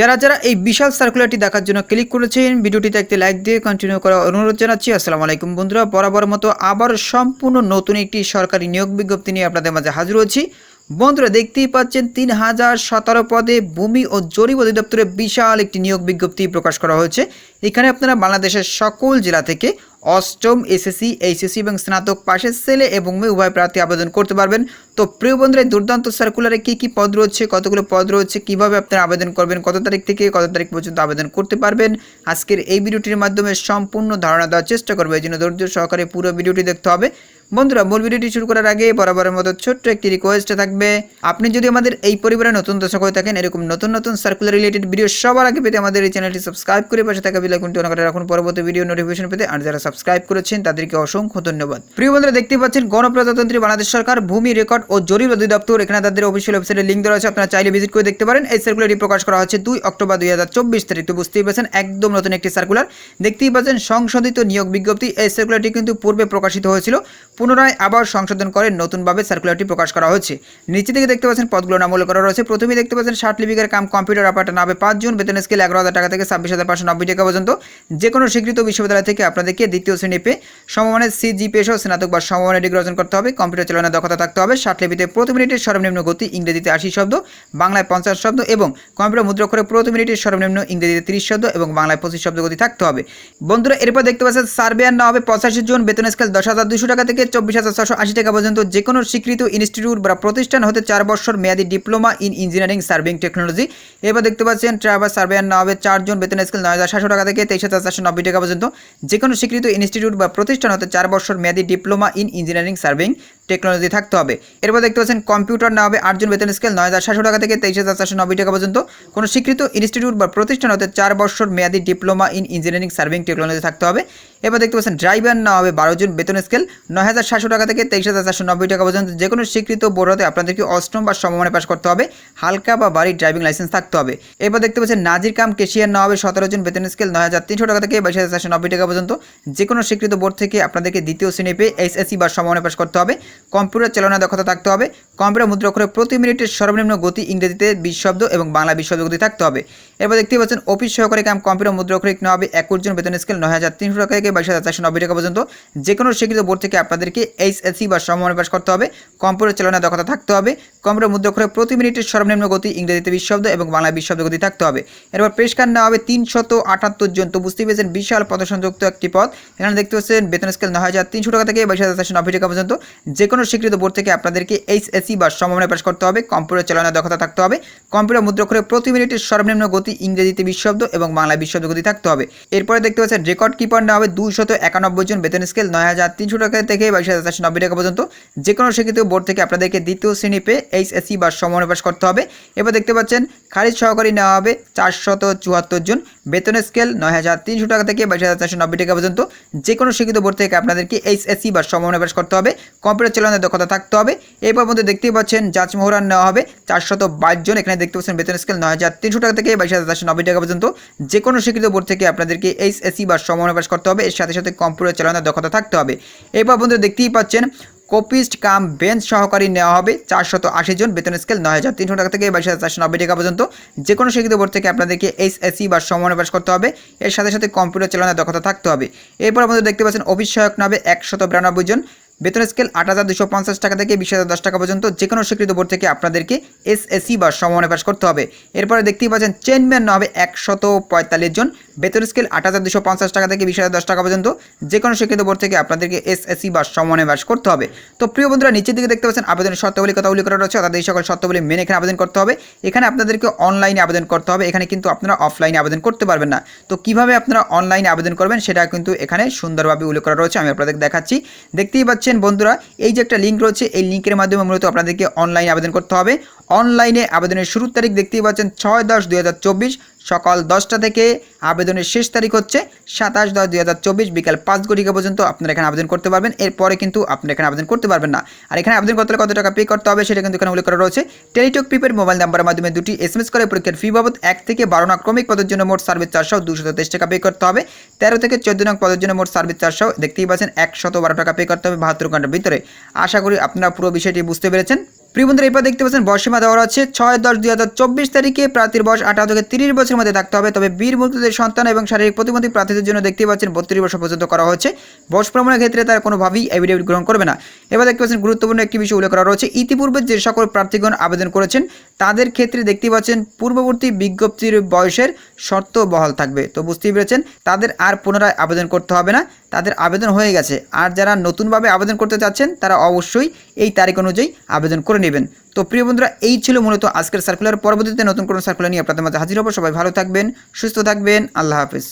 যারা যারা এই বিশাল সার্কুলারটি দেখার জন্য ক্লিক করেছেন, ভিডিওটিতে একটি লাইক দিয়ে কন্টিনিউ করার অনুরোধ জানাচ্ছি। আসসালামু আলাইকুম বন্ধুরা, বরাবর মতো আবার সম্পূর্ণ নতুন একটি সরকারি নিয়োগ বিজ্ঞপ্তি নিয়ে আপনাদের মাঝে হাজির হয়েছি। বন্ধুরা, দেখতেই পাচ্ছেন তিন হাজার সতেরো পদে ভূমি ও জরিপ অধিদপ্তরে বিশাল একটি নিয়োগ বিজ্ঞপ্তি প্রকাশ করা হয়েছে। এখানে আপনারা বাংলাদেশের সকল জেলা থেকে অষ্টম এসএসসি, এইচএসসি এবং স্নাতক পাশের ছেলে এবং মেয়ে উভয় প্রার্থী আবেদন করতে পারবেন। তো প্রিয় বন্ধুরা দুর্দান্ত সার্কুলারে কী কী পদ রয়েছে, কতগুলো পদ রয়েছে, কীভাবে আপনারা আবেদন করবেন, কত তারিখ থেকে, কত তারিখ পর্যন্ত আবেদন করতে পারবেন, আজকের এই ভিডিওটির মাধ্যমে সম্পূর্ণ ধারণা দেওয়ার চেষ্টা করবে। এই জন্য ধৈর্য সহকারে পুরো ভিডিওটি দেখতে হবে। বন্ধুরা, মূল ভিডিওটি শুরু করার আগে বরাবরের মতো ছোট্ট একটি রিকোয়েস্ট থাকবে। আপনি যদি আমাদের এই পরিবারে নতুন দর্শক হয়ে থাকেন, এরকম নতুন নতুন সার্কুলার রিলেটেড ভিডিও সবার আগে পেতে আমাদের এই চ্যানেলটি সাবস্ক্রাইব করে পাশে থাকা বিলাইকনটি অন করে রাখুন। পরবর্তী ভিডিও নোটিফিকেশন পেতে আর যারা সাবস্ক্রাইব করেছেন, তাদেরকে অসংখ্য ধন্যবাদ। প্রিয় বন্ধুরা দেখতে পাচ্ছেন গণপ্রজাতন্ত্রী বাংলাদেশ সরকার ভূমি রেকর্ড ও জরিপ অধিদপ্তর, এখানে তাদের অফিসিয়াল ওয়েবসাইটের লিঙ্ক দেওয়া আছে, আপনারা চাইলে ভিজিট করে দেখতে পারেন। এই সার্কুলারটি প্রকাশ করা হচ্ছে দুই অক্টোবর দুই হাজার চব্বিশ তারিখ। তো বুঝতেই পারছেন, একদম নতুন একটি সার্কুলার দেখতেই পাচ্ছেন, সংশোধিত নিয়োগ বিজ্ঞপ্তি, এই সার্কুলারটি কিন্তু পূর্বে প্রকাশিত হয়েছিল। পুনরায় আবার সংশোধন করে নতুনভাবে সার্কুলারটি প্রকাশ করা হচ্ছে নিচে থেকে দেখতে পাচ্ছেন পদগুলো নাম উল্লেখ করা রয়েছে। প্রথমেই দেখতে পাচ্ছেন ষাট লিপিকার কাম কম্পিউটার অপারেটর নামে পাঁচজন বেতন স্কেল এগারো হাজার টাকা থেকে ছাব্বিশ হাজার পাঁচশো নব্বই টাকা পর্যন্ত। যে কোনো স্বীকৃত বিশ্ববিদ্যালয় থেকে আপনাদেরকে দ্বিতীয় শ্রেণি পেয়ে সমমানের সি জিপিএ সহ স্নাতক বা সমমানের ডিগ্রি অর্জন করতে হবে। কম্পিউটার চালানোর দক্ষতা থাকতে হবে। ষাট লিপিতে প্রতি মিনিটের সর্বনিম্ন গতি ইংরেজিতে আশি শব্দ, বাংলায় পঞ্চাশ শব্দ এবং কম্পিউটার মুদ্রাক্ষরে প্রতি মিনিটের সর্বনিম্ন ইংরেজিতে তিরিশ শব্দ এবং বাংলায় পঁচিশ শব্দ গতি থাকতে হবে। বন্ধুরা, এরপর দেখতে পাচ্ছেন সার্ভেয়ার না হবে পঁচাশি জন, বেতন স্কেল দশ হাজার দুশো টাকা থেকে চব্বিশ হাজার ছশো আশি টাকা পর্যন্ত যে কোনো স্বীকৃত ইনস্টিটিউট বা প্রতিষ্ঠান হতে চার বছর মেয়াদী diploma in engineering serving technology. এবার দেখতে পাচ্ছেন ট্রাভার সার্ভেয়ার না হবে চারজন বেতন স্কেল নয় হাজার সাতশো টাকা থেকে তেইশ হাজার চারশো নব্বই টাকা পর্যন্ত যে কোনো স্বীকৃত ইনস্টিটিউট বা প্রতিষ্ঠান হতে চার বছর মেয়াদী diploma in engineering serving technology থাকতে হবে। এরপর দেখতে পাচ্ছেন, কম্পিউটার না হবে আটজন বেতন স্কেল নয় হাজার সাতশো টাকা থেকে তেইশ হাজার চারশো নব্বই টাকা পর্যন্ত। কোনো স্বীকৃত ইনস্টিটিউট বা প্রতিষ্ঠান হতে চার বছর মেয়াদি diploma in engineering, serving, technology থাকতে হবে। এবার দেখতে পাচ্ছেন, ড্রাইভার না হবে বারো জন বেতন স্কেল নয় হাজার সাতশো টাকা থেকে তেইশ হাজার চারশো নব্বই টাকা পর্যন্ত। যে কোনো স্বীকৃত বোর্ড হতে আপনাদেরকে অষ্টম বা সমমানে পাস করতে হবে। হালকা বা বাড়ির ড্রাইভিং লাইসেন্স থাকতে হবে। এবার দেখতে পাচ্ছেন, নাজির কাম কেশিয়ার না হবে সতেরো জন বেতন স্কেল নয় হাজার তিনশো টাকা থেকে বাইশ হাজার চারশো নব্বই টাকা পর্যন্ত। যে কোনো স্বীকৃত বোর্ড থেকে আপনাদেরকে দ্বিতীয় শ্রেণি পেয়ে এসএসসি বা সমমানে পাস করতে হবে। কম্পিউটার চালনা দক্ষতা থাকতে হবে। কম্পিউটার মুদ্রাক্ষরে প্রতি মিনিটের সর্বনিম্ন গতি ইংরেজিতে বিশ শব্দ এবং বাংলা বিশ শব্দ গতি থাকতে হবে। এরপর দেখতে পাচ্ছেন, অফিস সহকারী কাম কম্পিউটার মুদ্রাক্ষরিক না হবে একুশ জন বেতন স্কেল নয় হাজার তিনশো টাকা থেকে বাইশ হাজার চারশো নব্বই টাকা পর্যন্ত। যে কোনো স্বীকৃত বোর্ড থেকে আপনাদেরকে এইচএসসি বা সমমানে পাস করতে হবে। কম্পিউটার চালনা দক্ষতা থাকতে হবে। কম্পিউটার মুদ্রাক্ষরে প্রতি মিনিটের সর্বনিম্ন গতি ইংরেজিতে বিশ শব্দ এবং বাংলা বিশ শব্দ গতি থাকতে হবে। এরপর পেশকার নেওয়া হবে তিনশত আটাত্তর জন। তো বুঝতেই পেরেছেন, বিশাল পদসংযুক্ত একটি পদ। এখানে দেখতে পাচ্ছেন, বেতন স্কেল নয় হাজার তিনশো টাকা থেকে বাইশ হাজার চারশো নব্বই টাকা পর্যন্ত। যে কোনো স্বীকৃত বোর্ড থেকে আপনাদেরকে এইচএসসি বা সমমানে পাস করতে হবে, কম্পিউটার চালনা দক্ষতা থাকতে হবে, কম্পিউটার মুদ্রাক্ষরে প্রতি মিনিটের সর্বনিম্ন গতি ইংরেজিতে বিশ শব্দ এবং বাংলা বিশ শব্দ গতি থাকতে হবে। এরপরে দেখতে পাচ্ছেন, রেকর্ড কিপার নেওয়া হবে দুইশত একানব্বই জন বেতন স্কেল নয় হাজার তিনশো টাকা থেকে বাইশ হাজার চারশো নব্বই টাকা পর্যন্ত। যে কোনো স্বীকৃত বোর্ড থেকে আপনাদেরকে দ্বিতীয় শ্রেণি পেয়ে এইচএসসি বা সমমানে পাস করতে হবে। এবার দেখতে পাচ্ছেন, খারিজ সহকারী নেওয়া হবে চারশত চুয়াত্তর জন বেতন স্কেল নয় হাজার তিনশো টাকা থেকে বাইশ হাজার চারশো নব্বই টাকা পর্যন্ত। যে কোনো শিক্ষিত বোর্ড থেকে আপনাদেরকে এইচএসসি বা সমন্বয় করতে হবে, কম্পিউটার চালানোর দক্ষতা থাকতে হবে। এরপর মধ্যে দেখতেই পাচ্ছেন যাচ মোহরান নেওয়া হবে। চারশত বাইশ জন এখানে দেখতে পাচ্ছেন বেতন স্কেল নয় হাজার তিনশো টাকা থেকে বাইশ হাজার চারশো টাকা পর্যন্ত। যে কোনো শিক্ষিত বোর্ড থেকে আপনাদেরকে এইচএসসি বা সমন্বয় করতে হবে। এর সাথে সাথে কম্পিউটার চালানোর দক্ষতা থাকতে হবে। এরপর বন্ধু দেখতেই পাচ্ছেন কপিস্ট কাম বেঞ্চ সহকারী নেওয়া হবে। চারশত আশি জন বেতন স্কেল নয় হাজার তিনশো টাকা থেকে বাইশ হাজার চারশো নব্বই টাকা পর্যন্ত। যে কোনো শিক্ষিত বোর্ড থেকে আপনাদেরকে এইচএসসি বা সমন্বয় পাশ করতে হবে। এর সাথে সাথে কম্পিউটার চালানোর দক্ষতা থাকতে হবে। এরপর আমাদের দেখতে পাচ্ছেন অফিস সহায়ক হবে একশত বিরানব্বই জন। বেতন স্কেল আট হাজার দুশো পঞ্চাশ টাকা থেকে বিশ হাজার দশ টাকা পর্যন্ত যে কোনো স্বীকৃত বোর্ড থেকে আপনাদেরকে এসএসসি বা সমন্বয় পাস করতে হবে। এরপরে দেখতেই পাচ্ছেন নেওয়া হবে একশত পঁয়তাল্লিশ জন। বেতন স্কেল আট হাজার দুশো পঞ্চাশ টাকা থেকে বিশ হাজার দশ টাকা পর্যন্ত যে কোনো স্বীকৃত বোর্ড থেকে আপনাদেরকে এসএসসি বা সমন্বয় পাস করতে হবে। তো প্রিয় বন্ধুরা, নিচের দিকে দেখতে পাচ্ছেন, আবেদনের শর্তাবলী কথা উল্লেখ করা রয়েছে, অর্থাৎ এই সকল শর্তাবলী মেনে এখানে আবেদন করতে হবে। এখানে আপনাদেরকে অনলাইনে আবেদন করতে হবে। এখানে কিন্তু আপনারা অফলাইনে আবেদন করতে পারবেন না। তো কীভাবে আপনারা অনলাইনে আবেদন করবেন, সেটা কিন্তু এখানে সুন্দরভাবে উল্লেখ করা রয়েছে, আমি আপনাদের দেখাচ্ছি। দেখতেই পাচ্ছেন বন্ধুরা, এই যে একটা লিঙ্ক রয়েছে, এই লিঙ্কের মাধ্যমে মূলত আপনাদেরকে অনলাইন আবেদন করতে হবে। অনলাইনে আবেদনের শুরুর তারিখ দেখতেই পাচ্ছেন ছয় দশ দুই হাজার চব্বিশ, সকাল দশটা থেকে আবেদনের শেষ তারিখ হচ্ছে সাতাশ দশ দুই হাজার চব্বিশ, বিকাল পাঁচ ঘটিকা পর্যন্ত আপনারা এখানে আবেদন করতে পারবেন। এরপরে কিন্তু আপনারা এখানে আবেদন করতে পারবেন না। আর এখানে আবেদন করতে কত টাকা পে করতে হবে সেটা কিন্তু এখানে উল্লেখ করা রয়েছে। টেলিটক প্রিপেড মোবাইল নাম্বারের মাধ্যমে দুটি এসএমএস করে পরীক্ষার ফি বাবদ এক থেকে বারো নং ক্রমিক পদের জন্য মোট সার্ভিস চারশো দুশো তেইশ টাকা পে করতে হবে। তেরো থেকে চোদ্দ নং পদের জন্য মোট সার্ভিস চারশো, দেখতেই পাচ্ছেন একশত বারো টাকা পে করতে হবে বাহাত্তর ঘণ্টার ভিতরে। আশা করি আপনারা পুরো বিষয়টি বুঝতে পেরেছেন। প্রিয় বন্ধুরা, এরপর দেখতে পাচ্ছেন বয়সীমা দেওয়া আছে। ছয় দশ দুই হাজার চব্বিশ তারিখে প্রার্থীর বয়স আঠারো থেকে তিরিশ বছরের মধ্যে থাকতে হবে। তবে বীর মুক্তিদের সন্তান এবং শারীরিক প্রতিবন্ধী প্রার্থীদের জন্য দেখতে পাচ্ছেন, বত্রিশ বছর পর্যন্ত করা হয়েছে। বয়স প্রমাণের ক্ষেত্রে তারা কোনোভাবেই এভিডেভিট গ্রহণ করবে না। এবার দেখতে পাচ্ছেন, গুরুত্বপূর্ণ একটি বিষয় উল্লেখ করা রয়েছে। ইতিপূর্বে যে সকল প্রার্থীগণ আবেদন করেছেন, তাদের ক্ষেত্রে দেখতে পাচ্ছেন, পূর্ববর্তী বিজ্ঞপ্তির বয়সের শর্ত বহাল থাকবে। তো বুঝতেই পেরেছেন, তাদের আর পুনরায় আবেদন করতে হবে না। তাদের আবেদন হয়ে গেছে। আর যারা নতুনভাবে আবেদন করতে চাচ্ছেন, তারা অবশ্যই এই তারিখ অনুযায়ী আবেদন করে নেবেন। তো প্রিয় বন্ধুরা, এই ছিল মূলত আজকের সার্কুলার পরবর্তীতে নতুন কোনো সার্কুলার নিয়ে আপনাদের মাঝে হাজির হব। সবাই ভালো থাকবেন, সুস্থ থাকবেন। আল্লাহ হাফিজ।